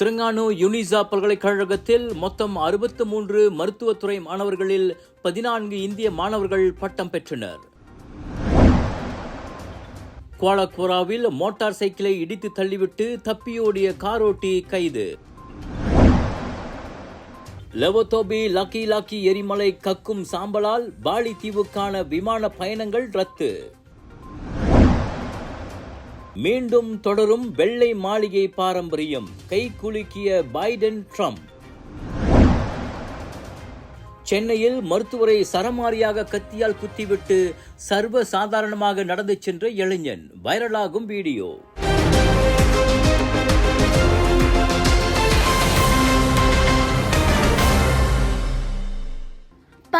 Terengganu யுனிசா பல்கலைக்கழகத்தில் மொத்தம் அறுபத்து மூன்று மருத்துவத்துறை மாணவர்களில் பதினான்கு இந்திய மாணவர்கள் பட்டம் பெற்றனர். குவாலகுராவில் மோட்டார் சைக்கிளை இடித்து தள்ளிவிட்டு தப்பியோடிய காரோட்டி கைது. லெவத்தோபி லக்கி லாக்கி எரிமலை கக்கும் சாம்பலால் பாலி தீவுக்கான விமான பயணங்கள் ரத்து. மீண்டும் தொடரும் வெள்ளை மாளிகை பாரம்பரியம். கை குலுக்கிய பைடன் ட்ரம்ப். சென்னையில் மருத்துவரை சரமாரியாக கத்தியால் குத்திவிட்டு சர்வ சாதாரணமாக நடந்து சென்ற இளைஞன். வைரலாகும் வீடியோ.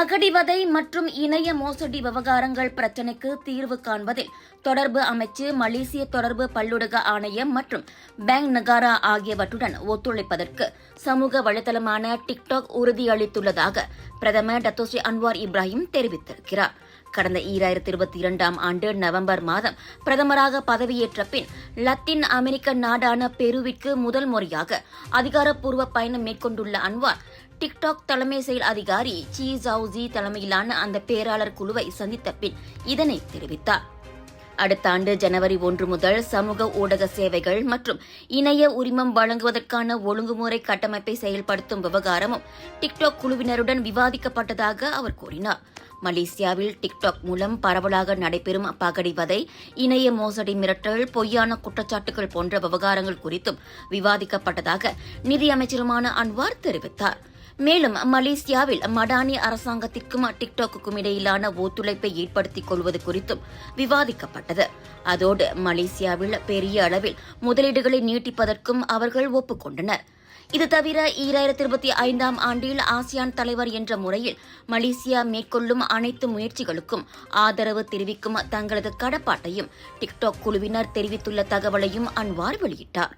பகடிவதை மற்றும் இணைய மோசடி விவகாரங்கள் பிரச்சினைக்கு தீர்வு காண்பதில் தொடர்பு அமைச்சு மலேசிய தொடர்பு பல்லுடக ஆணையம் மற்றும் பேங்க் நகாரா ஆகியவற்றுடன் ஒத்துழைப்பதற்கு சமூக வலைதளமான டிக்டாக் உறுதியளித்துள்ளதாக பிரதமர் டத்தோஸ்ரீ அன்வார் இப்ராஹிம் தெரிவித்திருக்கிறார். கடந்த ஈராயிரத்தி இருபத்தி இரண்டாம் ஆண்டு நவம்பர் மாதம் பிரதமராக பதவியேற்ற பின் லத்தீன் அமெரிக்க நாடான பெருவிற்கு முதல் முறையாக அதிகாரப்பூர்வ பயணம் மேற்கொண்டுள்ள அன்வார் டிக்டாக் தலைமை செயல் அதிகாரி சி ஜவுஜி தலைமையிலான அந்த பேராளர் குழுவை சந்தித்த பின் இதனை தெரிவித்தார். அடுத்த ஆண்டு ஜனவரி ஒன்று முதல் சமூக ஊடக சேவைகள் மற்றும் இணைய உரிமம் வழங்குவதற்கான ஒழுங்குமுறை கட்டமைப்பை செயல்படுத்தும் விவகாரமும் டிக்டாக் குழுவினருடன் விவாதிக்கப்பட்டதாக அவர் கூறினார். மலேசியாவில் டிக்டாக் மூலம் பரவலாக நடைபெறும் பகடிவதை இணைய மோசடி மிரட்டல் பொய்யான குற்றச்சாட்டுகள் போன்ற விவகாரங்கள் குறித்தும் விவாதிக்கப்பட்டதாக நிதியமைச்சருமான அன்வார் தெரிவித்தார். மேலும் மலேசியாவில் மடானி அரசாங்கத்திற்கும் டிக்டாக்குக்கும் இடையிலான ஒத்துழைப்பை ஏற்படுத்திக் கொள்வது குறித்தும் விவாதிக்கப்பட்டது. அதோடு மலேசியாவில் பெரிய அளவில் முதலீடுகளை நீட்டிப்பதற்கும் அவர்கள் ஒப்புக்கொண்டனர். இது தவிர ஈராயிரத்தி இருபத்தி ஐந்தாம் ஆண்டில் ஆசியான் தலைவர் என்ற முறையில் மலேசியா மேற்கொள்ளும் அனைத்து முயற்சிகளுக்கும் ஆதரவு தெரிவிக்கும் தங்களது கடப்பாட்டையும் டிக்டாக் குழுவினர் தெரிவித்துள்ள தகவலையும் அன்வார் வெளியிட்டார்.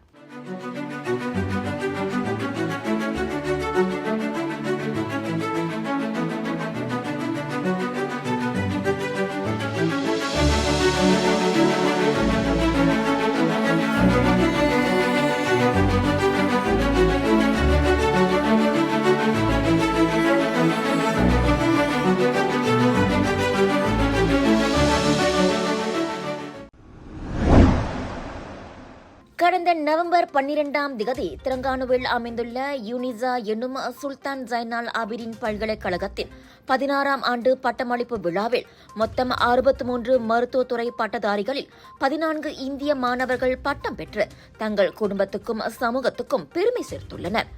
கடந்த நவம்பர் பன்னிரெண்டாம் திகதி திரங்கானுவில் அமைந்துள்ள யூனிசா என்னும் சுல்தான் ஜைனால் ஆபிரின் பல்கலைக்கழகத்தின் பதினாறாம் ஆண்டு பட்டமளிப்பு விழாவில் மொத்தம் அறுபத்தி மூன்று மருத்துவத்துறை பட்டதாரிகளில் பதினான்கு இந்திய மாணவர்கள் பட்டம் பெற்று தங்கள் குடும்பத்துக்கும் சமூகத்துக்கும் பெருமை சேர்த்துள்ளனர்.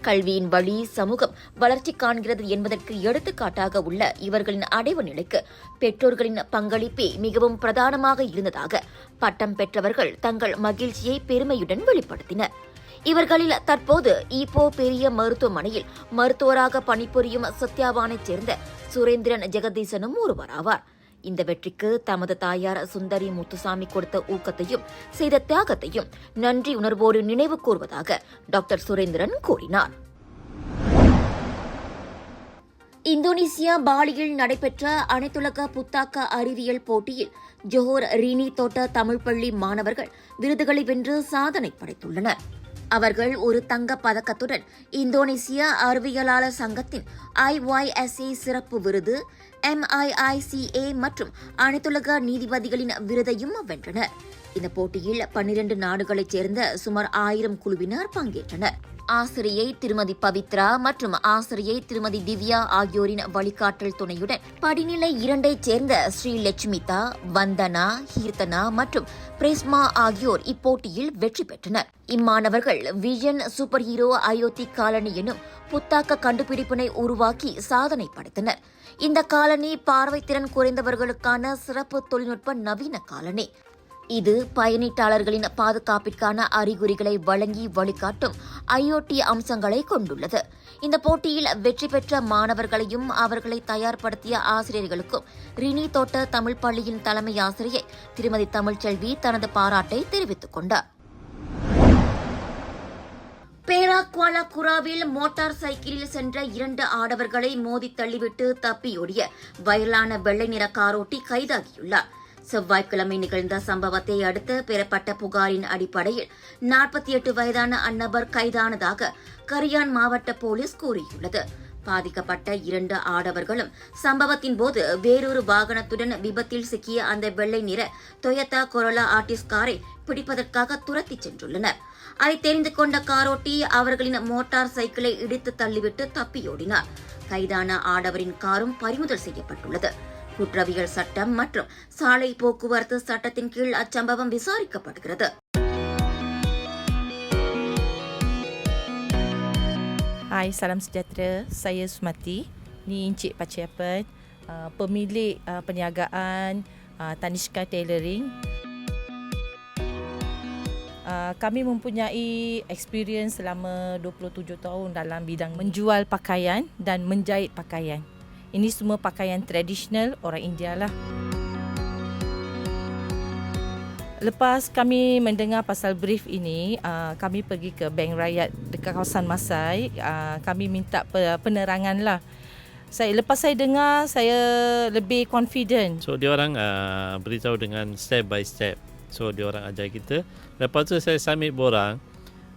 கல்வியின் வழி சமூகம் வளர்ச்சி காண்கிறது என்பதற்கு எடுத்துக்காட்டாக உள்ள இவர்களின் அடைவு நிலைக்கு பெற்றோர்களின் பங்களிப்பே மிகவும் பிரதானமாக இருந்ததாக பட்டம் பெற்றவர்கள் தங்கள் மகிழ்ச்சியை பெருமையுடன் வெளிப்படுத்தினர். இவர்களில் தற்போது ஈப்போ பெரிய மருத்துவமனையில் மருத்துவராக பணிபுரியும் சத்யாவானைச் சேர்ந்த சுரேந்திரன் ஜெகதீசனும் ஒருவராவார். இந்த வெற்றிக்கு தமது தாயார் சுந்தரி முத்துசாமி கொடுத்த ஊக்கத்தையும் செய்த தியாகத்தையும் நன்றி உணர்வோடு நினைவு கூர்வதாக டாக்டர் சுரேந்திரன் கூறினார். இந்தோனேசியா பாலியில் நடைபெற்ற அனைத்துலக புத்தாக்க அறிவியல் போட்டியில் ஜோஹர் ரீனி தோட்ட தமிழ் பள்ளி மாணவர்கள் விருதுகளை வென்று சாதனை படைத்துள்ளனர். அவர்கள் ஒரு தங்கப் பதக்கத்துடன் இந்தோனேசிய அறிவியலாளர் சங்கத்தின் ஐஒய்எஸ்ஏ சிறப்பு விருது எம்ஐஐசிஏ மற்றும் அனைத்துலக நீதிபதிகளின் விருதையும் வென்றனர். இந்த போட்டியில் பன்னிரண்டு நாடுகளைச் சேர்ந்த சுமார் ஆயிரம் குழுவினர் பங்கேற்றனர். ஆசிரியை திருமதி பவித்ரா மற்றும் ஆசிரியை திருமதி திவ்யா ஆகியோரின் வழிகாட்டல் துணையுடன் படிநிலை இரண்டைச் சேர்ந்த ஸ்ரீ லட்சுமிதா வந்தனா கீர்த்தனா மற்றும் பிரேஸ்மா ஆகியோர் இப்போட்டியில் வெற்றி பெற்றனர். இம்மாணவர்கள் vision super hero Ayothi colony எனும் புத்தாக்க கண்டுபிடிப்பினை உருவாக்கி சாதனை படைத்தனர். இந்த காலனி பார்வைத்திறன் குறைந்தவர்களுக்கான சிறப்பு தொழில்நுட்ப நவீன காலனி. இது பயணீட்டாளர்களின் பாதுகாப்பிற்கான அறிகுறிகளை வழங்கி வழிகாட்டும் ஐஓடி அம்சங்களை கொண்டுள்ளது. இந்த போட்டியில் வெற்றி பெற்ற மாணவர்களையும் அவர்களை தயார்படுத்திய ஆசிரியர்களுக்கும் ரினி தோட்ட தமிழ் பள்ளியின் தலைமை ஆசிரியை திருமதி தமிழ்ச்செல்வி தனது பாராட்டை தெரிவித்துக் கொண்டார். பேரா குவாலா குராவில் மோட்டார் சைக்கிளில் சென்ற இரண்டு ஆடவர்களை மோதி தள்ளிவிட்டு தப்பியோடிய வயலான வெள்ளை நிற காரோட்டி கைதாகியுள்ளார். செவ்வாய்க்கிழமை நிகழ்ந்த சம்பவத்தை அடுத்து பெறப்பட்ட புகாரின் அடிப்படையில் நாற்பத்தி எட்டு வயதான அந்நபர் கைதானதாக கரியான் மாவட்ட போலீஸ் கூறியுள்ளது. பாதிக்கப்பட்ட இரண்டு ஆடவர்களும் சம்பவத்தின் போது வேறொரு வாகனத்துடன் விபத்தில் சிக்கிய அந்த வெள்ளை நிற டொயட்டா கொரோலா ஆர்டிஸ் காரை பிடிப்பதற்காக துரத்திச் சென்றுள்ளனர். அதை தெரிந்து கொண்ட காரோட்டி அவர்களின் மோட்டார் சைக்கிளை இடித்து தள்ளிவிட்டு தப்பியோடினார். கைதான ஆடவரின் காரும் பறிமுதல் செய்யப்பட்டுள்ளது. குற்றவியல் சட்டம் மற்றும் சாலை போக்குவரத்து சட்டத்தின் கீழ் அச்சம்பவம் விசாரிக்கப்படுகிறது Hai, salam sejahtera. Saya Sumati. Ni Encik Paciapan, uh, pemilik uh, perniagaan uh, Tanishka Tailoring. Uh, kami mempunyai experience selama 27 tahun dalam bidang menjual pakaian dan menjahit pakaian. Ini semua pakaian tradisional orang India lah. Lepas kami mendengar pasal brief ini, uh, kami pergi ke Bank Rakyat dekat kawasan Masai. Uh, kami minta pe- penerangan lah. Saya lepas saya dengar, saya lebih confident. So dia orang uh, beritahu dengan step by step. So dia orang ajar kita. Lepas tu saya submit borang.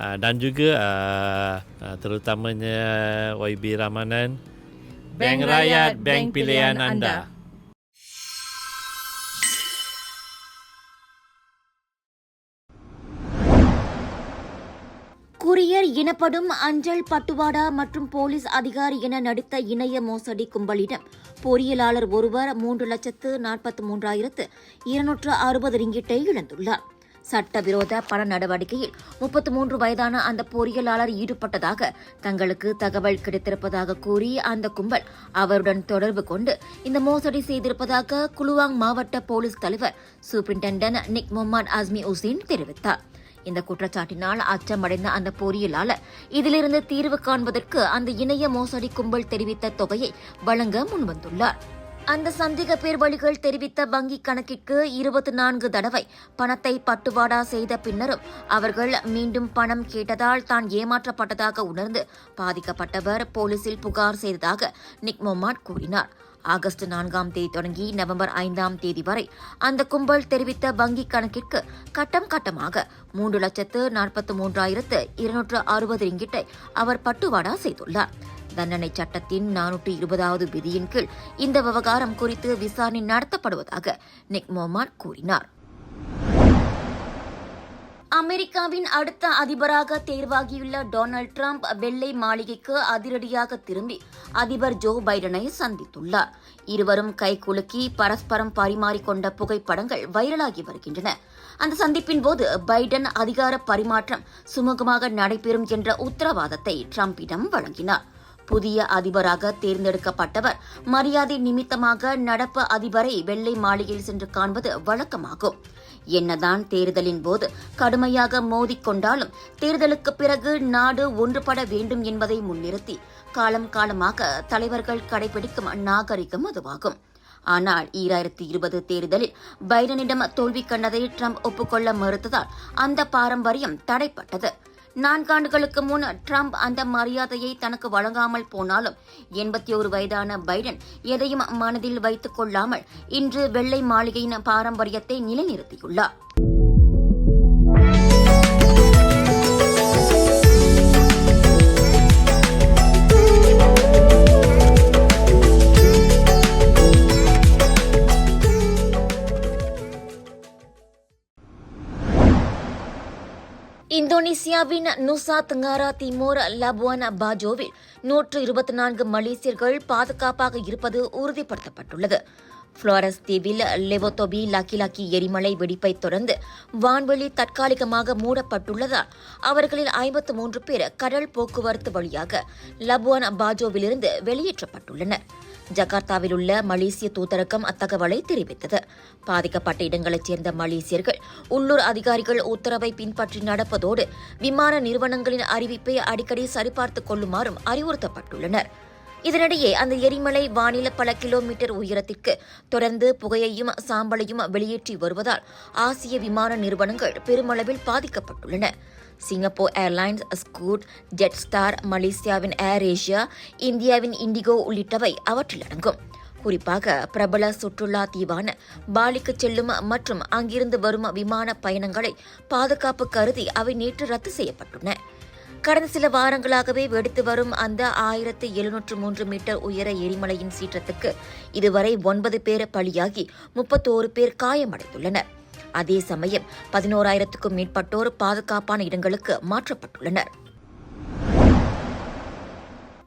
uh, dan juga uh, uh, terutamanya YB Ramanan. Bank Rakyat, bank pilihan anda. Courier எனப்படும் அஞ்சல் பட்டுவாடா மற்றும் police அதிகாரி என நடித்த இணைய மோசடி கும்பலிடம் பொறியியலாளர் ஒருவர் மூன்று லட்சத்து நாற்பத்தி மூன்றாயிரத்து இருநூற்று அறுபது ரிங்கிட்டை இழந்துள்ளார் சட்டவிரோத பண நடவடிக்கையில் முப்பத்தி மூன்று வயதான அந்த பொறியியலாளர் ஈடுபட்டதாக தங்களுக்கு தகவல் கிடைத்திருப்பதாக கூறி அந்த கும்பல் அவருடன் தொடர்பு கொண்டு இந்த மோசடி செய்திருப்பதாக குலுவாங் மாவட்ட போலீஸ் தலைவர் superintendent Nik Mohamed Azmi Hussein தெரிவித்தார். இந்த குற்றச்சாட்டினால் அச்சமடைந்த அந்த பொறியியலாளர் இதிலிருந்து தீர்வு காண்பதற்கு அந்த இணைய மோசடி கும்பல் தெரிவித்த தொகையை வழங்க முன்வந்துள்ளார். அந்த சந்தேக பேர்வழிகள் தெரிவித்த வங்கி கணக்கிற்கு இருபத்தி நான்கு தடவை பணத்தை பட்டுவாடா செய்த பின்னரும் அவர்கள் மீண்டும் பணம் கேட்டதால் தான் ஏமாற்றப்பட்டதாக உணர்ந்து பாதிக்கப்பட்டவர் போலீசில் புகார் செய்ததாக நிக் மொமாட் கூறினார். ஆகஸ்ட் நான்காம் தேதி தொடங்கி நவம்பர் ஐந்தாம் தேதி வரை அந்த கும்பல் தெரிவித்த வங்கி கணக்கிற்கு கட்டம் கட்டமாக மூன்று லட்சத்து நாற்பத்தி மூன்றாயிரத்து இருநூற்று அறுபது ரிங்கிட்டை அவர் பட்டுவாடா செய்துள்ளார். தண்டனை சட்டத்தின் நானூற்றி இருபதாவது விதியின் கீழ் இந்த விவகாரம் குறித்து விசாரணை நடத்தப்படுவதாக நிக் மோமான் கூறினார். அமெரிக்காவின் அடுத்த அதிபராக தேர்வாகியுள்ள டொனால்டு ட்ரம்ப் வெள்ளை மாளிகைக்கு அதிரடியாக திரும்பி அதிபர் ஜோ பைடனை சந்தித்துள்ளார். இருவரும் கைகுலுக்கி பரஸ்பரம் பரிமாறிக்கொண்ட புகைப்படங்கள் வைரலாகி வருகின்றன. அந்த சந்திப்பின் போது பைடன் அதிகார பரிமாற்றம் சுமூகமாக நடைபெறும் என்ற உத்தரவாதத்தை டிரம்பிடம் வழங்கினார். புதிய அதிபராக தேர்ந்தெடுக்கப்பட்டவர். மரியாதை நிமித்தமாக நடப்பு அதிபரை வெள்ளை மாளிகையில் சென்று காண்பது வழக்கமாகும். என்னதான் தேர்தலின் போது கடுமையாக மோதிக்கொண்டாலும் தேர்தலுக்கு பிறகு நாடு ஒன்றுபட வேண்டும் என்பதை முன்னிறுத்தி காலம் காலமாக தலைவர்கள் கடைபிடிக்கும் நாகரிகம் அதுவாகும். ஆனால் ஈராயிரத்தி இருபது தேர்தலில் பைடனிடம் தோல்வி கண்டதை ட்ரம்ப் ஒப்புக்கொள்ள மறுத்ததால் அந்த பாரம்பரியம் தடைப்பட்டது. நான்காண்டுகளுக்கு முன் ட்ரம்ப் அந்த மரியாதையை தனக்கு வழங்காமல் போனாலும் எண்பத்தி ஒரு வயதான பைடன் எதையும் மனதில் வைத்துக் கொள்ளாமல் இன்று வெள்ளை மாளிகையின் பாரம்பரியத்தை நிலைநிறுத்தியுள்ளார். இந்தோனேசியாவின் நுசா தங்காரா திமோர் லபுவான் பாஜோவில் நூற்று இருபத்தி நான்கு மலேசியர்கள் பாதுகாப்பாக இருப்பது உறுதிப்படுத்தப்பட்டுள்ளது. புளோரஸ் தீவில் லெவோதோபி லக்கி லக்கி எரிமலை வெடிப்பை தொடர்ந்து வான்வெளி தற்காலிகமாக மூடப்பட்டுள்ளதால் அவர்களில் ஐம்பத்து மூன்று பேர் கடல் போக்குவரத்து வழியாக லபுவான் பாஜோவிலிருந்து வெளியேற்றப்பட்டுள்ளனா் ஜகார்த்தாவில் உள்ள மலேசிய தூதரகம் அத்தகவலை தெரிவித்தது. பாதிக்கப்பட்ட இடங்களைச் சேர்ந்த மலேசியர்கள் உள்ளூர் அதிகாரிகள் உத்தரவை பின்பற்றி நடப்பதோடு விமான நிறுவனங்களின் அறிவிப்பை அடிக்கடி சரிபார்த்துக் கொள்ளுமாறும் அறிவுறுத்தப்பட்டுள்ளனர். இதனிடையே அந்த எரிமலை வானில பல கிலோமீட்டர் உயரத்திற்கு தொடர்ந்து புகையையும் சாம்பலையும் வெளியேற்றி வருவதால் ஆசிய விமான நிறுவனங்கள் பெருமளவில் பாதிக்கப்பட்டுள்ளன. சிங்கப்பூர் ஏர்லைன்ஸ் ஸ்கூட் ஜெட்ஸ்டார் மலேசியாவின் ஏர் ஏஷியா இந்தியாவின் இண்டிகோ உள்ளிட்டவை அவற்றில் அடங்கும். குறிப்பாக பிரபல சுற்றுலா தீவான பாலிக்கு செல்லும் மற்றும் அங்கிருந்து வரும் விமான பயணங்களை பாதுகாப்பு கருதி அவை நேற்று ரத்து செய்யப்பட்டுள்ளன. கடந்த சில வாரங்களாகவே வெடித்து வரும் அந்த ஆயிரத்து எழுநூற்று மூன்று மீட்டர் உயர எரிமலையின் சீற்றத்துக்கு இதுவரை ஒன்பது பேர் பலியாகி முப்பத்தோரு பேர் காயமடைந்துள்ளனர். அதே சமயம் பதினோராயிரத்துக்கும் மேற்பட்டோர் பாதுகாப்பான இடங்களுக்கு மாற்றப்பட்டுள்ளனர்.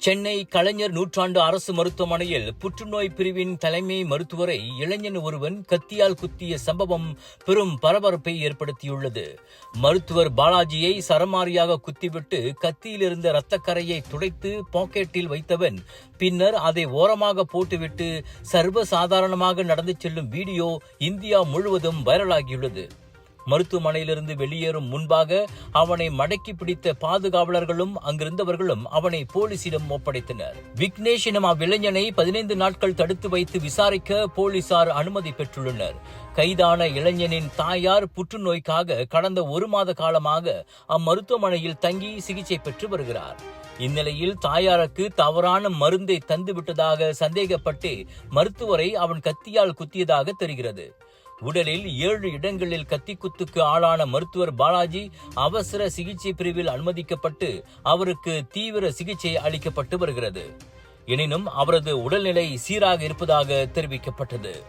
சென்னை கலைஞர் நூற்றாண்டு அரசு மருத்துவமனையில் புற்றுநோய் பிரிவின் தலைமை மருத்துவரை இளைஞன் ஒருவன் கத்தியால் குத்திய சம்பவம் பெரும் பரபரப்பை ஏற்படுத்தியுள்ளது. மருத்துவர் பாலாஜியை சரமாரியாக குத்திவிட்டு கத்தியிலிருந்த இரத்தக்கரையை துடைத்து பாக்கெட்டில் வைத்தவன் பின்னர் அதை ஓரமாக போட்டுவிட்டு சர்வசாதாரணமாக நடந்து செல்லும் வீடியோ இந்தியா முழுவதும் வைரலாகியுள்ளது. மருத்துவமனையிலிருந்து வெளியேறும் முன்பாக அவனை மடக்கி பிடித்த பாதுகாவலர்களும் அங்கிருந்தவர்களும் அவனை போலீசிடம் ஒப்படைத்தனர். விக்னேஷ் எனும் அவ்விளைஞனை பதினைந்து நாட்கள் தடுத்து வைத்து விசாரிக்க போலீசார் அனுமதி பெற்றுள்ளனர். கைதான இளைஞனின் தாயார் புற்றுநோய்க்காக கடந்த ஒரு மாத காலமாக அம்மருத்துவமனையில் தங்கி சிகிச்சை பெற்று வருகிறார். இந்நிலையில் தாயாருக்கு தவறான மருந்தை தந்துவிட்டதாக சந்தேகப்பட்டு மருத்துவரை அவன் கத்தியால் குத்தியதாக தெரிகிறது. உடலில் ஏழு இடங்களில் கத்திக்குத்துக்கு ஆளான மருத்துவர் பாலாஜி அவசர சிகிச்சை பிரிவில் அனுமதிக்கப்பட்டு அவருக்கு தீவிர சிகிச்சை அளிக்கப்பட்டு வருகிறது. எனினும் அவரது உடல்நிலை சீராக இருப்பதாக தெரிவிக்கப்பட்டது.